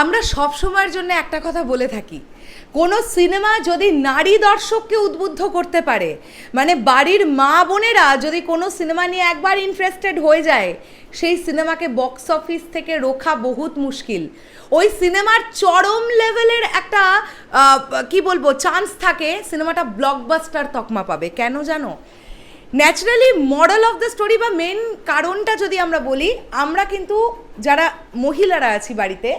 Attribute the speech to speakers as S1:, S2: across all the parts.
S1: আমরা সব সময়ের জন্য একটা কথা বলে থাকি। কোনো সিনেমা যদি নারী দর্শককে উদ্বুদ্ধ করতে পারে মানে বাড়ির মা বোনেরা যদি কোনো সিনেমা নিয়ে একবার ইন্টারেস্টেড হয়ে যায়, সেই সিনেমাকে বক্স অফিস থেকে রোখা বহুত মুশকিল। ওই সিনেমার চরম লেভেলের একটা কি বলব চান্স থাকে সিনেমাটা ব্লকবাস্টার তকমা পাবে। কেন জানো? Naturally model of the story বা মেন কারণটা যদি আমরা বলি, আমরা কিন্তু যারা মহিলারা আছি বাড়িতে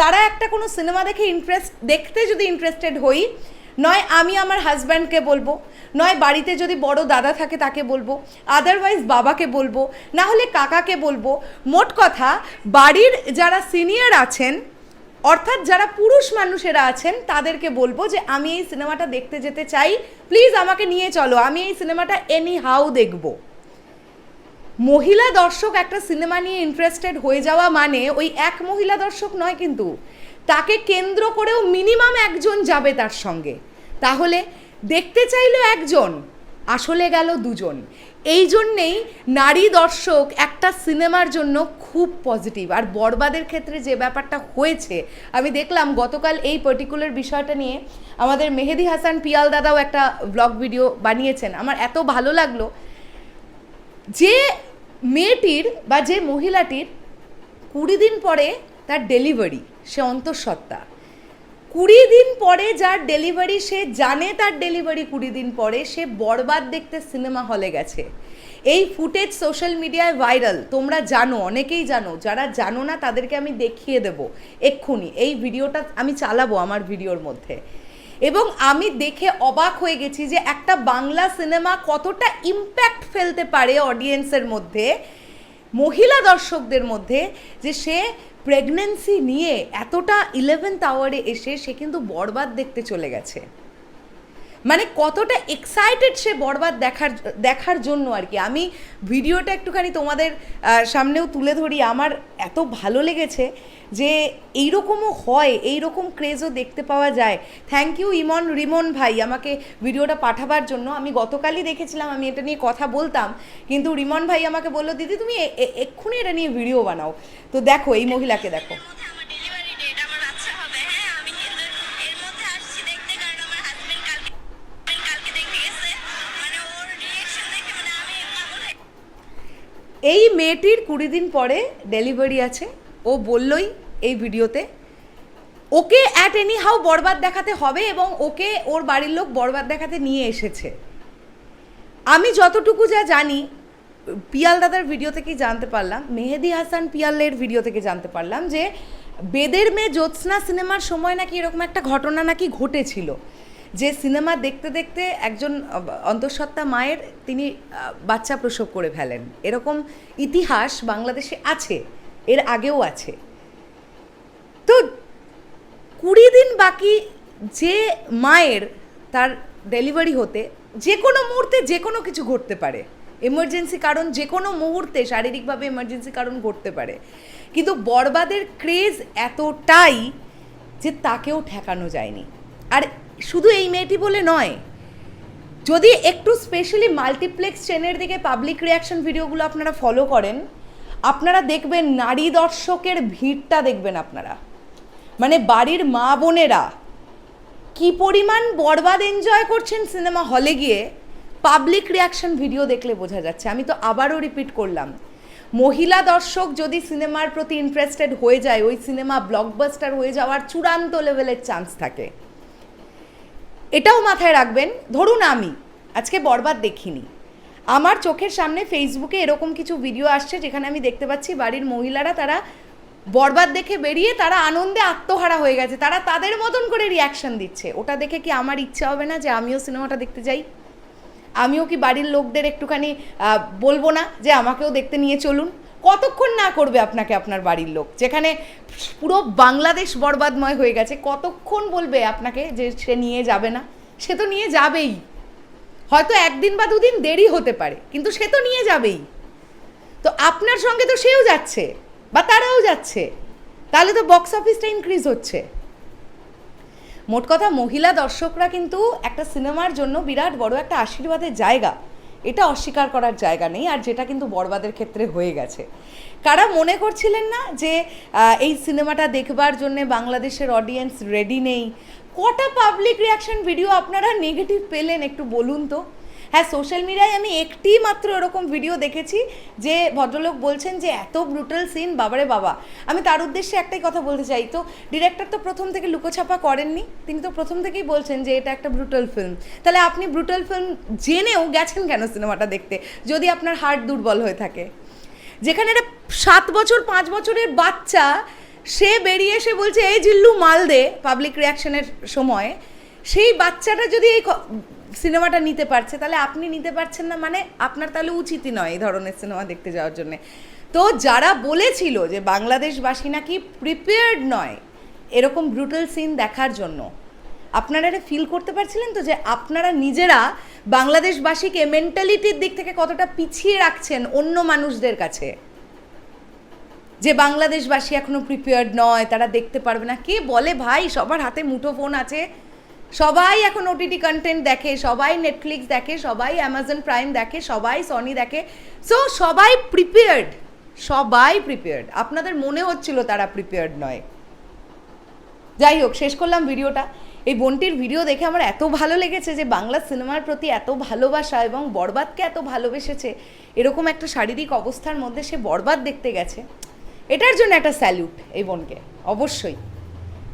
S1: তারা একটা কোনো সিনেমা দেখে ইন্টারেস্ট দেখতে যদি ইন্টারেস্টেড হই, নয় আমি আমার হাজব্যান্ডকে বলব, নয় বাড়িতে যদি বড় দাদা থাকে তাকে বলব আদারওয়াইজ বাবাকে বলব, না হলে কাকাকে বলব, মোট কথা বাড়ির যারা সিনিয়র আছেন, অর্থাৎ যারা পুরুষ মানুষেরা আছেন, তাদেরকে বলব যে আমি এই সিনেমাটা দেখতে যেতে চাই প্লিজ আমাকে নিয়ে চলো, আমি এই সিনেমাটা এনি হাউ দেখব। মহিলা দর্শক একটা সিনেমা নিয়ে ইন্টারেস্টেড হয়ে যাওয়া মানে ওই এক মহিলা দর্শক নয় কিন্তু। তাকে কেন্দ্র করেও মিনিমাম একজন যাবে তার সঙ্গে। তাহলে দেখতে চাইলো একজন, আসলে গেল দুজন। এই জন্যেই নারী দর্শক একটা সিনেমার জন্য খুব পজিটিভ আর বরবাদের ক্ষেত্রে যে ব্যাপারটা হয়েছে, আমি দেখলাম গতকাল এই পার্টিকুলার বিষয়টা নিয়ে আমাদের মেহেদি হাসান পিয়াল দাদাও একটা ব্লগ ভিডিও বানিয়েছেন। আমার এত ভালো লাগল যে মেয়েটির বা যে মহিলাটির কুড়ি দিন পরে তার ডেলিভারি, সে অন্তঃসত্ত্বা। কুড়ি দিন পরে যার ডেলিভারি, সে জানে তার ডেলিভারি কুড়ি দিন পরে, সে বরবাদ দেখতে সিনেমা হলে গেছে। এই ফুটেজ সোশ্যাল মিডিয়ায় ভাইরাল, তোমরা জানো, অনেকেই জানো, যারা জানো না তাদেরকে আমি দেখিয়ে দেব, এক্ষুনি। এই ভিডিওটা আমি চালাবো আমার ভিডিওর মধ্যে। এবং আমি দেখে অবাক হয়ে গেছি যে একটা বাংলা সিনেমা কতটা ইম্প্যাক্ট ফেলতে পারে অডিয়েন্সের মধ্যে, মহিলা দর্শকদের মধ্যে, যে সে প্রেগনেন্সি নিয়ে এতটা ইলেভেন্থ আওয়ারে এসে সে কিন্তু বরবাদ দেখতে চলে গেছে। মানে কতটা এক্সাইটেড সে বরবাদ দেখার দেখার জন্য আর কি। আমি ভিডিওটা একটুখানি তোমাদের সামনেও তুলে ধরি। আমার এত ভালো লেগেছে যে এইরকমও হয়, এইরকম ক্রেজও দেখতে পাওয়া যায়। থ্যাংক ইউ ইমন, রিমন ভাই, আমাকে ভিডিওটা পাঠাবার জন্য। আমি গতকালই দেখেছিলাম, আমি এটা নিয়ে কথা বলতাম। কিন্তু রিমন ভাই আমাকে বলল, দিদি, তুমি এক্ষুনি এটা নিয়ে ভিডিও বানাও। তো দেখো, এই মহিলাকে দেখো
S2: মধ্যে আমার ডেলিভারি ডেট আমার বাচ্চা হবে হ্যাঁ আমি কিন্তু এর মধ্যে আসছি দেখতে কারণ আমার হাজবেন্ড কালকে husband কালকে দেখতে গেছে মানে ওর রিয়েকশন দেখে মানে আমি পাগল হয়ে
S1: এই মেয়েটির কুড়ি দিন পরে ডেলিভারি আছে। ও বললই এই ভিডিওতে, ওকে অ্যাট এনি হাউ বরবাদ দেখাতে হবে এবং ওকে ওর বাড়ির লোক বরবাদ দেখাতে নিয়ে এসেছে। আমি যতটুকু যা জানি, পিয়াল দাদার ভিডিও থেকেই জানতে পারলাম, মেহেদি হাসান পিয়ালের ভিডিও থেকে জানতে পারলাম যে বেদের মেয়ে জ্যোৎস্না সিনেমার সময় নাকি এরকম একটা ঘটনা নাকি ঘটেছিল। যে সিনেমা দেখতে দেখতে একজন অন্তঃসত্ত্বা মায়ের তিনি বাচ্চা প্রসব করে ফেলেন। এরকম ইতিহাস বাংলাদেশে আছে, এর আগেও আছে। তো কুড়ি দিন বাকি যে মায়ের তার ডেলিভারি হতে যে কোনো মুহূর্তে যে কোনো কিছু ঘটতে পারে। এমার্জেন্সি কারণ যে কোনো মুহূর্তে শারীরিকভাবে এমার্জেন্সি কারণ ঘটতে পারে। কিন্তু বরবাদের ক্রেজ এতটাই যে তাকেও ঠেকানো যায়নি। আর শুধু এই মেয়েটি বলে নয়, যদি একটু স্পেশালি মাল্টিপ্লেক্স চেনের দিকে পাবলিক রিয়াকশন ভিডিওগুলো আপনারা ফলো করেন, আপনারা দেখবেন নারী দর্শকের ভিড়টা দেখবেন আপনারা। মানে বাড়ির মা বোনেরা কি পরিমাণ বরবাদ এনজয় করছেন সিনেমা হলে গিয়ে পাবলিক রিয়াকশন ভিডিও দেখলে বোঝা যাচ্ছে। আমি তো আবারও রিপিট করলাম, মহিলা দর্শক যদি সিনেমার প্রতি ইন্টারেস্টেড হয়ে যায়, ওই সিনেমা ব্লকবাস্টার হয়ে যাওয়ার চূড়ান্ত লেভেলের চান্স থাকে। এটাও মাথায় রাখবেন, ধরুন আমি, আজকে বরবাদ দেখিনি। আমার চোখের সামনে ফেসবুকে এরকম কিছু ভিডিও আসছে যেখানে আমি দেখতে পাচ্ছি বাড়ির মহিলারা তারা বরবাদ দেখে বেরিয়ে তারা আনন্দে আত্মহারা হয়ে গেছে, তারা তাদের মতন করে রিয়াকশন দিচ্ছে। ওটা দেখে কি আমার ইচ্ছা হবে না যে আমিও সিনেমাটা দেখতে যাই? আমিও কি বাড়ির লোকদের একটুখানি বলব না যে আমাকেও দেখতে নিয়ে চলুন? কতক্ষণ না করবে আপনাকে আপনার বাড়ির লোক? যেখানে পুরো বাংলাদেশ বরবাদময় হয়ে গেছে, কতক্ষণ বলবে আপনাকে যে সে নিয়ে যাবে না? সে তো নিয়ে যাবেই। হয়তো একদিন বা দুদিন দেরি হতে পারে, কিন্তু সে তো নিয়ে যাবেই। তো আপনার সঙ্গে তো সেও যাচ্ছে, বা তারাও যাচ্ছে। তাহলে তো বক্স অফিসটা ইনক্রিজ হচ্ছে। মোট কথা মহিলা দর্শকরা কিন্তু একটা সিনেমার জন্য বিরাট বড় একটা আশীর্বাদের জায়গা। এটা অস্বীকার করার জায়গা নেই, আর যেটা কিন্তু বরবাদের ক্ষেত্রে হয়ে গেছে। কারা মনে করছিলেন না যে এই সিনেমাটা দেখবার জন্য বাংলাদেশের অডিয়েন্স রেডি নেই? কটা পাবলিক রিয়াকশন ভিডিও আপনারা নেগেটিভ পেলেন একটু বলুন তো। হ্যাঁ সোশ্যাল মিডিয়ায় আমি একটি মাত্র এরকম ভিডিও দেখেছি যে ভদ্রলোক বলছেন যে এত ব্রুটাল সিন বাবারে বাবা। আমি তার উদ্দেশ্যে একটাই কথা বলতে চাই। তো ডিরেক্টর তো প্রথম থেকে লুকোছাপা করেননি, তিনি তো প্রথম থেকেই বলছেন যে এটা একটা ব্রুটাল ফিল্ম তাহলে আপনি ব্রুটাল ফিল্ম জেনেও গেছেন কেন সিনেমাটা দেখতে? যদি আপনার হার্ট দুর্বল হয়ে থাকে। যেখানে একটা সাত বছর, পাঁচ বছরের বাচ্চা, সে বেরিয়ে এসে বলছে, এই জিল্লু, মাল দে। পাবলিক রিয়াকশনের সময় সেই বাচ্চাটা যদি এই সিনেমাটা নিতে পারছে, তাহলে আপনি নিতে পারছেন না মানে আপনার তাহলে উচিতই নয় এই ধরনের সিনেমা দেখতে যাওয়ার জন্য। তো যারা বলেছিল যে বাংলাদেশবাসী নাকি প্রিপেয়ার্ড নয় এরকম ব্রুটাল সিন দেখার জন্য, আপনারা এটা ফিল করতে পারছিলেন তো যে আপনারা নিজেরা বাংলাদেশবাসীকে মেন্টালিটির দিক থেকে কতটা পিছিয়ে রাখছেন অন্য মানুষদের কাছে? যে বাংলাদেশবাসী এখনও প্রিপেয়ার্ড নয়, তারা দেখতে পারবে না। কে বলে ভাই, সবার হাতে মুঠো ফোন আছে সবাই এখন ওটিটি কন্টেন্ট দেখে, সবাই নেটফ্লিক্স দেখে, সবাই অ্যামাজন প্রাইম দেখে, সবাই সনি দেখে। সো সবাই প্রিপেয়ার্ড সবাই প্রিপেয়ার্ড আপনাদের মনে হচ্ছিল তারা প্রিপেয়ার্ড নয়। যাই হোক, শেষ করলাম ভিডিওটা। এই বোনটির ভিডিও দেখে আমার এত ভালো লেগেছে যে বাংলা সিনেমার প্রতি এত ভালোবাসা এবং বরবাদকে এত ভালোবেসেছে, এরকম একটা শারীরিক অবস্থার মধ্যে সে বরবাদ দেখতে গেছে। এটার জন্য একটা স্যালুট এই বোনকে, অবশ্যই।